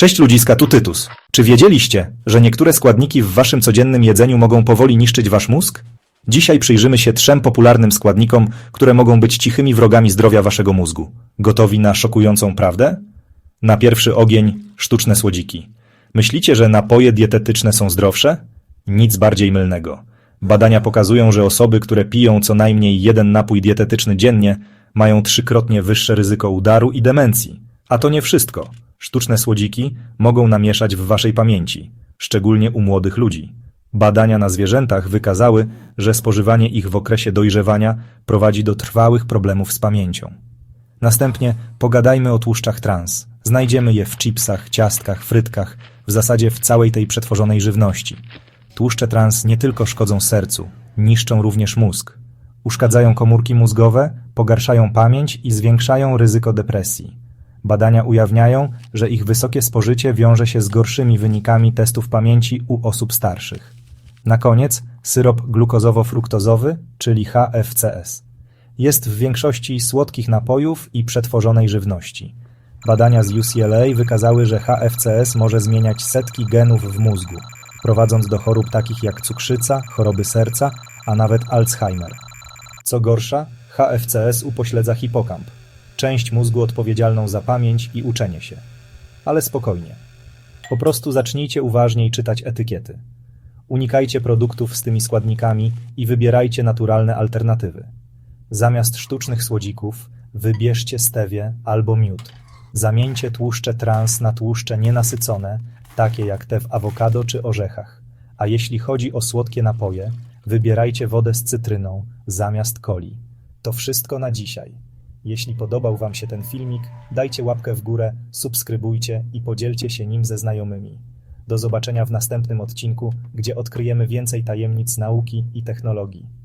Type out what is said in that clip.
Cześć ludziska, tu Tytus. Czy wiedzieliście, że niektóre składniki w waszym codziennym jedzeniu mogą powoli niszczyć wasz mózg? Dzisiaj przyjrzymy się trzem popularnym składnikom, które mogą być cichymi wrogami zdrowia waszego mózgu. Gotowi na szokującą prawdę? Na pierwszy ogień sztuczne słodziki. Myślicie, że napoje dietetyczne są zdrowsze? Nic bardziej mylnego. Badania pokazują, że osoby, które piją co najmniej jeden napój dietetyczny dziennie, mają trzykrotnie wyższe ryzyko udaru i demencji. A to nie wszystko. Sztuczne słodziki mogą namieszać w waszej pamięci, szczególnie u młodych ludzi. Badania na zwierzętach wykazały, że spożywanie ich w okresie dojrzewania prowadzi do trwałych problemów z pamięcią. Następnie pogadajmy o tłuszczach trans. Znajdziemy je w chipsach, ciastkach, frytkach, w zasadzie w całej tej przetworzonej żywności. Tłuszcze trans nie tylko szkodzą sercu, niszczą również mózg. Uszkadzają komórki mózgowe, pogarszają pamięć i zwiększają ryzyko depresji. Badania ujawniają, że ich wysokie spożycie wiąże się z gorszymi wynikami testów pamięci u osób starszych. Na koniec syrop glukozowo-fruktozowy, czyli HFCS. Jest w większości słodkich napojów i przetworzonej żywności. Badania z UCLA wykazały, że HFCS może zmieniać setki genów w mózgu, prowadząc do chorób takich jak cukrzyca, choroby serca, a nawet Alzheimer. Co gorsza, HFCS upośledza hipokamp, część mózgu odpowiedzialną za pamięć i uczenie się. Ale spokojnie. Po prostu zacznijcie uważniej czytać etykiety. Unikajcie produktów z tymi składnikami i wybierajcie naturalne alternatywy. Zamiast sztucznych słodzików wybierzcie stewię albo miód. Zamieńcie tłuszcze trans na tłuszcze nienasycone, takie jak te w awokado czy orzechach. A jeśli chodzi o słodkie napoje, wybierajcie wodę z cytryną zamiast coli. To wszystko na dzisiaj. Jeśli podobał Wam się ten filmik, dajcie łapkę w górę, subskrybujcie i podzielcie się nim ze znajomymi. Do zobaczenia w następnym odcinku, gdzie odkryjemy więcej tajemnic nauki i technologii.